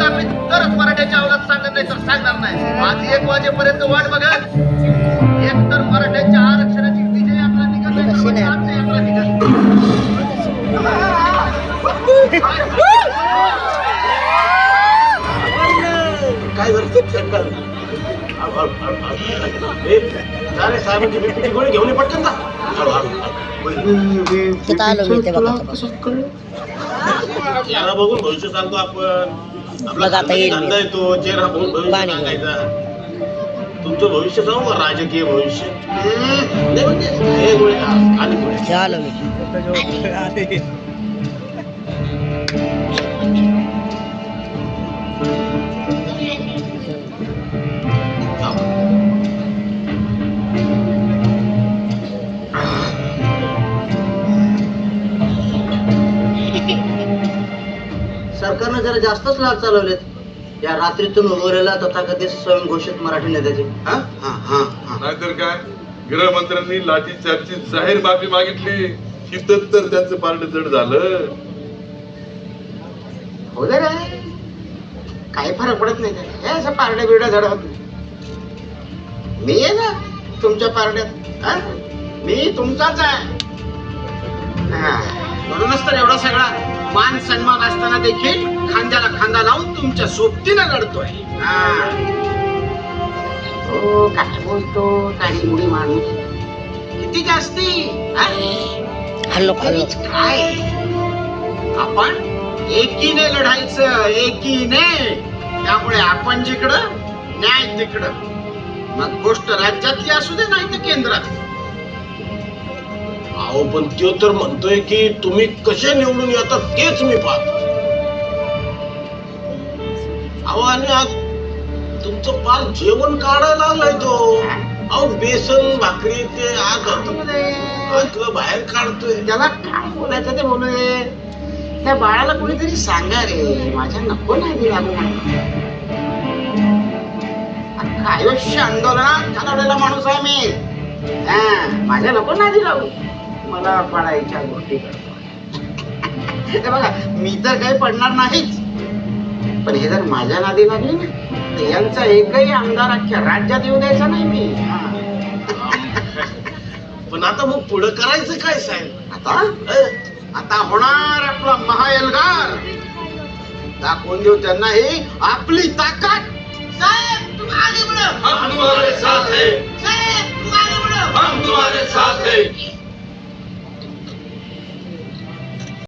तरच मराठ्याच्या आवाजात सांगत नाही तर सांगणार नाही. आज एक वाजेपर्यंत वाट बघा. एक तर मराठ्यांच्या आरक्षणाची विजय यात्रा निघत आमची यात्रा निघत काय झालं? अरे साहेबांची बीपीची गोळी घेऊन ये पटकन जा. तिथं आलो मी ते बघा. चेहरा बघून भविष्य सांगतो आपण. आपला बघ आता खानदानी येईल येतो चेहरा बघून भविष्य पाणी. सांगायचा. तुमचं भविष्य सांगू का? राजकीय भविष्य. हम्म, नाही म्हणजे, हे गोळी खा, गोळी. ते आलो मी सरकारनं जरा जास्तच लाट चालवलेत या रात्रीतून उभवलेला तथाकथित स्वयंघोषित मराठी नेत्याचे हा? हा, हा, हा. नाहीतर काय गृहमंत्र्यांनी लाठी चार्जची जाहीर माफी मागितली हिथं तर त्यांचं पारड जड झालं हो दे रे काही फरक पडत नाही त्याला. हे असं पारड्या बिरड्या झाड होत नाही मी आहे ना तुमच्या पारड्यात हा? मी तुमचाच आहे हा. म्हणूनच तर एवढा सगळा मान सन्मान असताना देखील खांद्याला खांदा लावून तुमच्या सोबतीनं लढतोय. हा. काय बोलतो काळी मुडी माणूस. किती जास्ती? हल्लो काय? आपण एकीने लढायचं एकीने. त्यामुळे आपण जिकडं न्याय तिकडं. मग गोष्ट राज्यातली असू दे नाही तर केंद्रात अहो पण तो तर म्हणतोय की तुम्ही कसे निवडून येतात तेच मी पाहतो. अहो आणि आज तुमचं पार जेवण काढायला लागलाय तो. अहो बेसन भाकरी ते आज आतलं बाहेर काढतोय. त्याला काय बोलायचं ते बोलू दे. त्या बाळाला कोणीतरी सांगा रे माझ्या नको नाही लागू. आयुष्य आंदोलनात घालवलेला माणूस आहे मी. हा, माझ्या नको नादी लागू मला पडायच्या गोष्टी. करतो हे बघा मी तर काही पडणार नाहीच. पण हे जर माझ्या नादी लागली ना तर यांचा एकही आमदार अख्ख्या राज्यात येऊ द्यायचा नाही मी. हा. पण आता मग पुढं करायचं काय साहेब? आता? आता होणार आपला महाएल्गार दाखवून देऊ त्यांना ही आपली ताकद. साहेब तुम्ही आगे बढो. हम तुम्हारे साथ हैं साहेब